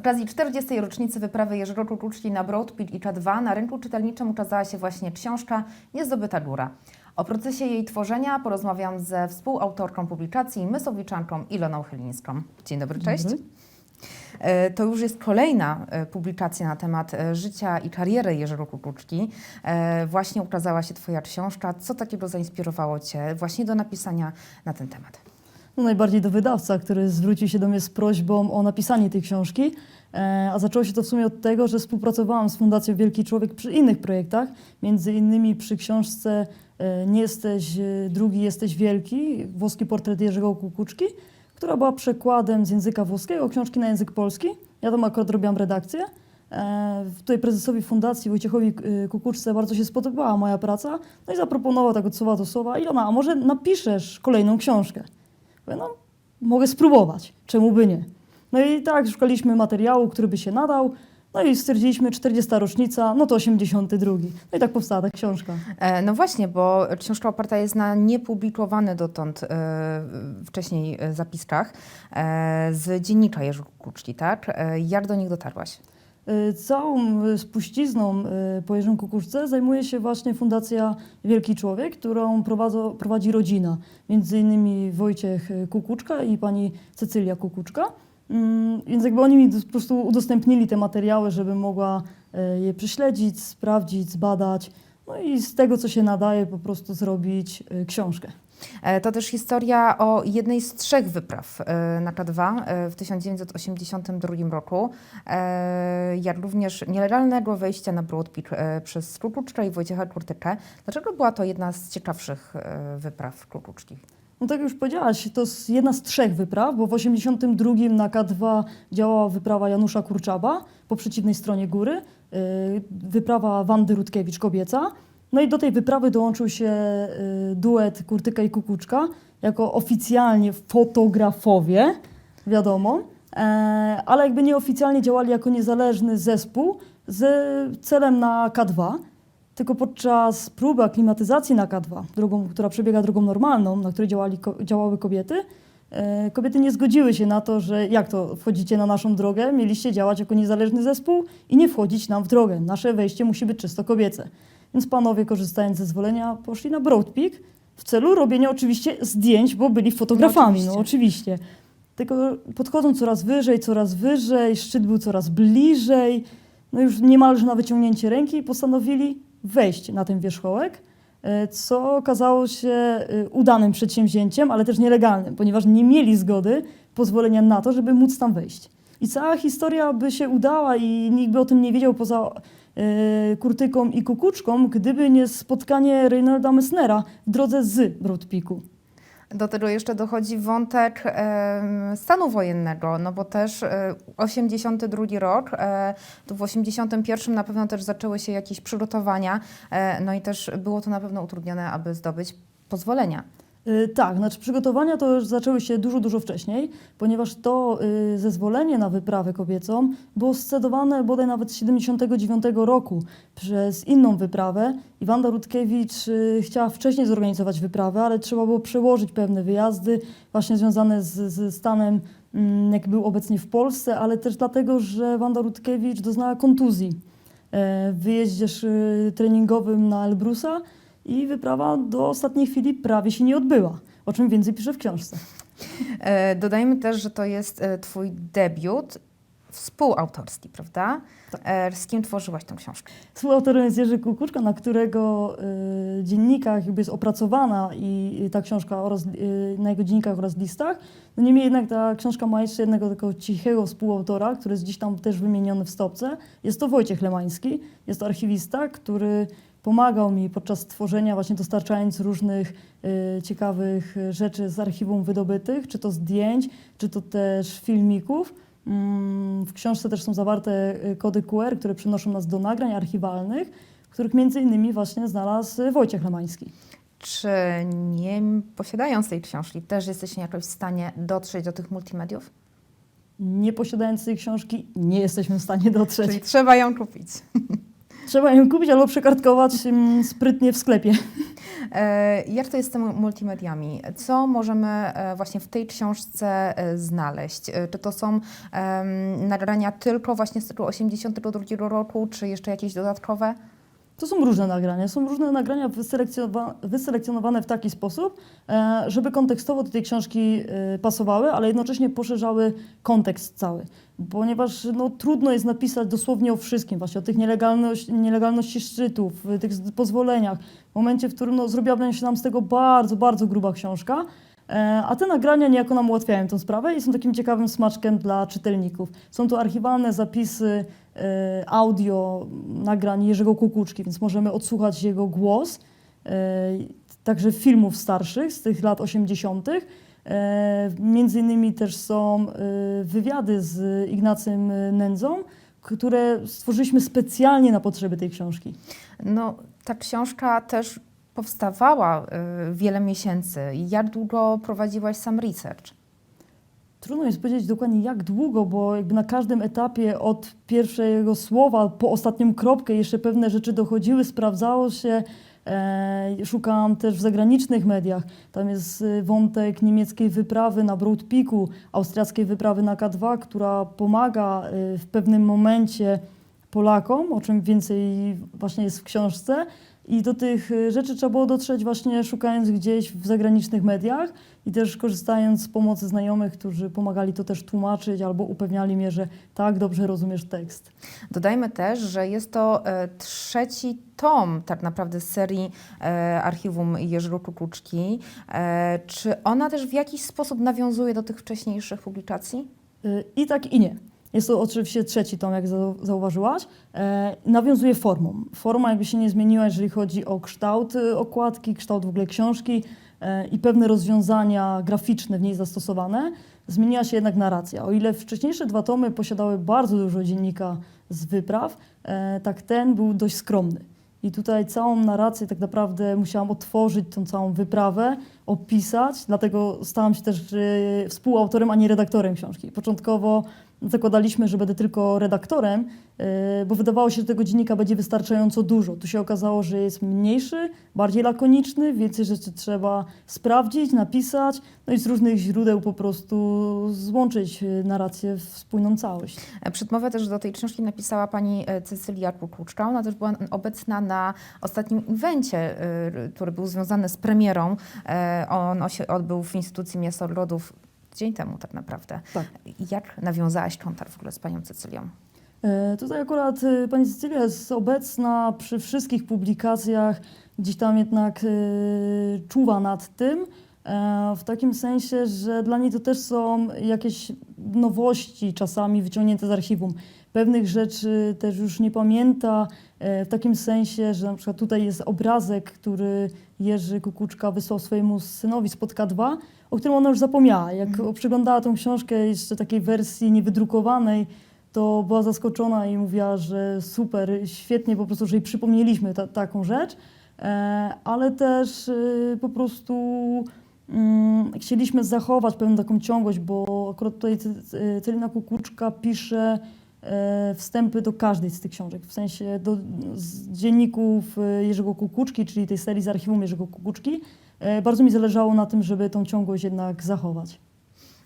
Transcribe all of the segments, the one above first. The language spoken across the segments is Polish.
okazji 40. rocznicy wyprawy Jezioro Kukuczki na Broad Peak i K2 na rynku czytelniczym ukazała się właśnie książka Niezdobyta Góra. O procesie jej tworzenia porozmawiam ze współautorką publikacji, mysłowiczanką Iloną Chylińską. Dzień dobry, cześć. Dobry. E, To już jest kolejna e, publikacja na temat e, życia i kariery Jerzego Kukuczki. Właśnie ukazała się Twoja książka. Co takiego zainspirowało Cię właśnie do napisania na ten temat? No, najbardziej do wydawca, który zwrócił się do mnie z prośbą o napisanie tej książki. E, a zaczęło się to w sumie od tego, że współpracowałam z Fundacją Wielki Człowiek przy innych projektach, między innymi przy książce e, Nie jesteś e, drugi, jesteś wielki, włoski portret Jerzego Kukuczki, która była przekładem z języka włoskiego książki na język polski. Ja tam akurat robiłam redakcję. Tutaj prezesowi fundacji Wojciechowi Kukuczce bardzo się spodobała moja praca, no i zaproponował tak od słowa do słowa, Ilona, a może napiszesz kolejną książkę? No, mogę spróbować, czemu by nie? No i tak, szukaliśmy materiału, który by się nadał, no i stwierdziliśmy 40. rocznica, no to 82. No i tak powstała ta książka. E, No właśnie, bo książka oparta jest na niepublikowanych dotąd e, wcześniej e, zapiskach e, z dziennika Jerzy Kukuczki, tak? E, Jak do nich dotarłaś? Y, Całą y, spuścizną y, po Jerzym Kukuczce zajmuje się właśnie Fundacja Wielki Człowiek, którą prowadzi rodzina. Między innymi Wojciech Kukuczka i pani Cecylia Kukuczka. Mm, Więc jakby oni mi po prostu udostępnili te materiały, żebym mogła je prześledzić, sprawdzić, zbadać. No i z tego, co się nadaje, po prostu zrobić książkę. E, To też historia o jednej z trzech wypraw e, na K2 e, w 1982 roku, jak również nielegalnego wejścia na Broad Peak przez Kukuczkę i Wojciecha Kurtykę. Dlaczego była to jedna z ciekawszych wypraw Kukuczki? No tak już powiedziałaś, to jest jedna z trzech wypraw, bo w 82 na K2 działała wyprawa Janusza Kurczaba po przeciwnej stronie góry, wyprawa Wandy Rutkiewicz kobieca. No i do tej wyprawy dołączył się yy, duet Kurtyka i Kukuczka jako oficjalnie fotografowie, wiadomo, e, ale jakby nieoficjalnie działali jako niezależny zespół z celem na K2. Tylko podczas próby aklimatyzacji na K2, drogą, która przebiega drogą normalną, na której działali, działały kobiety, e, kobiety nie zgodziły się na to, że jak to wchodzicie na naszą drogę, mieliście działać jako niezależny zespół i nie wchodzić nam w drogę. Nasze wejście musi być czysto kobiece. Więc panowie, korzystając ze zezwolenia, poszli na Broad Peak w celu robienia oczywiście zdjęć, bo byli fotografami, No no oczywiście. oczywiście. Tylko podchodząc coraz wyżej, coraz wyżej, szczyt był coraz bliżej, no już niemalże na wyciągnięcie ręki postanowili wejść na ten wierzchołek, e, co okazało się e, udanym przedsięwzięciem, ale też nielegalnym, ponieważ nie mieli zgody, pozwolenia na to, żeby móc tam wejść. I cała historia by się udała i nikt by o tym nie wiedział poza e, Kurtyką i Kukuczką, gdyby nie spotkanie Reynolda Messnera w drodze z Broad. Do tego jeszcze dochodzi wątek em, stanu wojennego, no bo też e, 82 rok, e, to w 81 na pewno też zaczęły się jakieś przygotowania, e, no i też było to na pewno utrudnione, aby zdobyć pozwolenia. Y, Tak, znaczy przygotowania to już zaczęły się dużo, dużo wcześniej, ponieważ to y, zezwolenie na wyprawę kobiecą było scedowane bodaj nawet z 79 roku przez inną wyprawę. I Wanda Rutkiewicz y, chciała wcześniej zorganizować wyprawę, ale trzeba było przełożyć pewne wyjazdy właśnie związane z, ze stanem, mm, jak był obecnie w Polsce, ale też dlatego, że Wanda Rutkiewicz doznała kontuzji e, w wyjeździe treningowym na Elbrusa i wyprawa do ostatniej chwili prawie się nie odbyła, o czym więcej piszę w książce. E, Dodajmy też, że to jest e, Twój debiut współautorski, prawda? E, Z kim tworzyłaś tę książkę? Współautorem jest Jerzy Kukuczka, na którego y, dziennikach jakby jest opracowana i, i ta książka oraz y, na jego dziennikach oraz listach. No niemniej jednak ta książka ma jeszcze jednego takiego cichego współautora, który jest gdzieś tam też wymieniony w stopce. Jest to Wojciech Lemański, jest to archiwista, który pomagał mi podczas tworzenia, właśnie dostarczając różnych y, ciekawych y, rzeczy z archiwum wydobytych, czy to zdjęć, czy to też filmików. Mm, W książce też są zawarte y, kody QR, które przenoszą nas do nagrań archiwalnych, których między innymi właśnie znalazł Wojciech Lemański. Czy nie posiadając tej książki, też jesteś jakoś w stanie dotrzeć do tych multimediów? Nie posiadając tej książki, nie jesteśmy w stanie dotrzeć. Czyli trzeba ją kupić. Trzeba ją kupić albo przekartkować sprytnie w sklepie. E, Jak to jest z tymi multimediami? Co możemy e, właśnie w tej książce e, znaleźć? Czy to są nagrania tylko właśnie z tego 82 roku, czy jeszcze jakieś dodatkowe? To są różne nagrania. Są różne nagrania wyselekcjonowa- wyselekcjonowane w taki sposób, e, żeby kontekstowo do tej książki e, pasowały, ale jednocześnie poszerzały kontekst cały. Ponieważ no, trudno jest napisać dosłownie o wszystkim, właśnie o tych nielegalność, nielegalności szczytów, tych pozwoleniach. W momencie, w którym no, zrobiłaby się nam z tego bardzo, bardzo gruba książka. E, A te nagrania niejako nam ułatwiają tę sprawę i są takim ciekawym smaczkiem dla czytelników. Są to archiwalne zapisy audio nagrań Jerzego Kukuczki, więc możemy odsłuchać jego głos, e, także filmów starszych z tych lat 80. E, Między innymi też są wywiady z Ignacym Nędzą, które stworzyliśmy specjalnie na potrzeby tej książki. No, ta książka też powstawała wiele miesięcy. Jak długo prowadziłaś sam research? Trudno jest powiedzieć dokładnie jak długo, bo jakby na każdym etapie od pierwszego słowa po ostatnią kropkę jeszcze pewne rzeczy dochodziły, sprawdzało się. E, szukałam też w zagranicznych mediach. Tam jest y, wątek niemieckiej wyprawy na Broad Peaku, austriackiej wyprawy na K2, która pomaga y, w pewnym momencie Polakom, o czym więcej właśnie jest w książce. I do tych y, rzeczy trzeba było dotrzeć właśnie szukając gdzieś w zagranicznych mediach i też korzystając z pomocy znajomych, którzy pomagali to też tłumaczyć albo upewniali mnie, że tak, dobrze rozumiesz tekst. Dodajmy też, że jest to e, trzeci tom tak naprawdę z serii e, archiwum Jerzego Kukuczki. E, czy ona też w jakiś sposób nawiązuje do tych wcześniejszych publikacji? Y, I tak i nie. Jest to oczywiście trzeci tom, jak zau- zauważyłaś. E, nawiązuje formą. Forma jakby się nie zmieniła, jeżeli chodzi o kształt y, okładki, kształt w ogóle książki e, i pewne rozwiązania graficzne w niej zastosowane. Zmieniła się jednak narracja. O ile wcześniejsze dwa tomy posiadały bardzo dużo dziennika z wypraw, e, tak ten był dość skromny. I tutaj całą narrację tak naprawdę musiałam otworzyć tą całą wyprawę, opisać, dlatego stałam się też współautorem, a nie redaktorem książki. Początkowo zakładaliśmy, że będę tylko redaktorem, y, bo wydawało się, że tego dziennika będzie wystarczająco dużo. Tu się okazało, że jest mniejszy, bardziej lakoniczny, więcej rzeczy trzeba sprawdzić, napisać, no i z różnych źródeł po prostu złączyć y, narrację w spójną całość. E, Przedmowę też do tej książki napisała pani e, Cecylia Kukuczka. Ona też była obecna na ostatnim inwencie, e, który był związany z premierą. On osi- odbył w Instytucji Miasta Ogrodów dzień temu tak naprawdę. Tak. Jak nawiązałaś kontakt w ogóle z panią Cecylią? E, Tutaj akurat e, pani Cecylia jest obecna przy wszystkich publikacjach, gdzieś tam jednak e, czuwa nad tym, w takim sensie, że dla niej to też są jakieś nowości czasami wyciągnięte z archiwum. Pewnych rzeczy też już nie pamięta, e, w takim sensie, że na przykład tutaj jest obrazek, który Jerzy Kukuczka wysłał swojemu synowi z Podka 2, o którym ona już zapomniała. Jak Mhm. przeglądała tą książkę jeszcze takiej wersji niewydrukowanej, to była zaskoczona i mówiła, że super, świetnie po prostu, że jej przypomnieliśmy ta, taką rzecz, e, ale też e, po prostu mm, chcieliśmy zachować pewną taką ciągłość, bo akurat tutaj Celina Kukuczka pisze wstępy do każdej z tych książek, w sensie do z dzienników e, Jerzego Kukuczki, czyli tej serii z archiwum Jerzego Kukuczki. E, Bardzo mi zależało na tym, żeby tą ciągłość jednak zachować.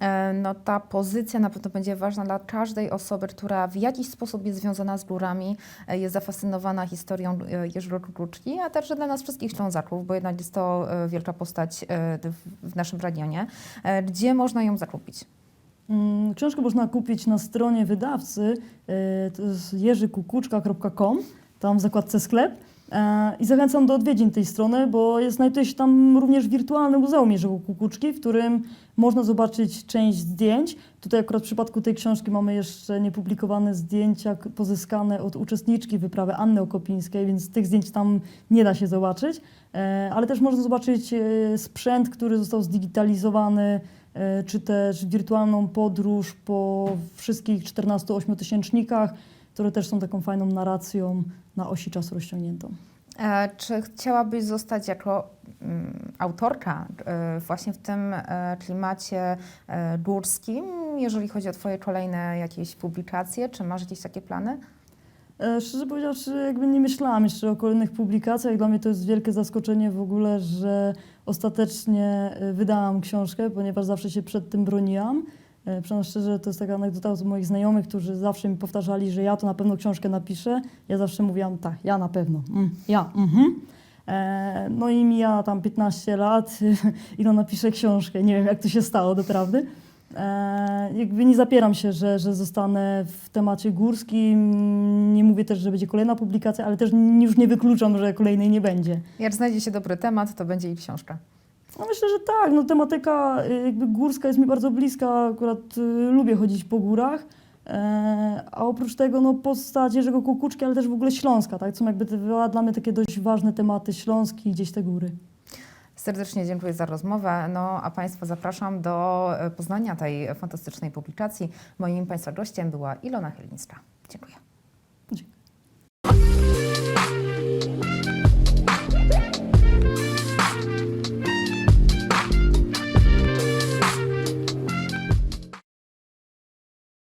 E, No, ta pozycja na pewno będzie ważna dla każdej osoby, która w jakiś sposób jest związana z górami, e, jest zafascynowana historią e, Jerzego Kukuczki, a także dla nas wszystkich Ślązaków, bo jednak jest to e, wielka postać e, w- naszym regionie. E, Gdzie można ją zakupić? Mm, Książkę można kupić na stronie wydawcy, e, to jest jerzykukuczka.com, tam w zakładce sklep. E, I zachęcam do odwiedzin tej strony, bo jest, znajduje się tam również wirtualne Muzeum Jerzego Kukuczki, w którym można zobaczyć część zdjęć. Tutaj akurat w przypadku tej książki mamy jeszcze niepublikowane zdjęcia pozyskane od uczestniczki wyprawy Anny Okopińskiej, więc tych zdjęć tam nie da się zobaczyć. E, Ale też można zobaczyć sprzęt, który został zdigitalizowany, czy też wirtualną podróż po wszystkich 14 ośmiotysięcznikach, które też są taką fajną narracją na osi czasu rozciągniętą. E, Czy chciałabyś zostać jako mm, autorka e, właśnie w tym e, klimacie e, górskim, jeżeli chodzi o Twoje kolejne jakieś publikacje? Czy masz jakieś takie plany? E, Szczerze powiedziawszy, jakby nie myślałam jeszcze o kolejnych publikacjach. Dla mnie to jest wielkie zaskoczenie w ogóle, że ostatecznie e, wydałam książkę, ponieważ zawsze się przed tym broniłam. E, Przyznam szczerze, to jest taka anegdota od moich znajomych, którzy zawsze mi powtarzali, że ja to na pewno książkę napiszę. Ja zawsze mówiłam, tak, ja na pewno, mm, ja, mhm. E, No i mija tam 15 lat i no napiszę książkę. Nie wiem, jak to się stało, doprawdy. E, jakby nie zapieram się, że, że zostanę w temacie górskim. Nie mówię też, że będzie kolejna publikacja, ale też n- już nie wykluczam, że kolejnej nie będzie. Jak znajdzie się dobry temat, to będzie i książka. No myślę, że tak. No, tematyka y, jakby górska jest mi bardzo bliska. Akurat y, lubię chodzić po górach. E, a oprócz tego no, postać Jerzego Kukuczki, ale też w ogóle Śląska. Tak? Są jakby te, dla mnie takie dość ważne tematy Śląski i gdzieś te góry. Serdecznie dziękuję za rozmowę. No, a Państwa zapraszam do e, poznania tej fantastycznej publikacji. Moim Państwa gościem była Ilona Chylińska. Dziękuję.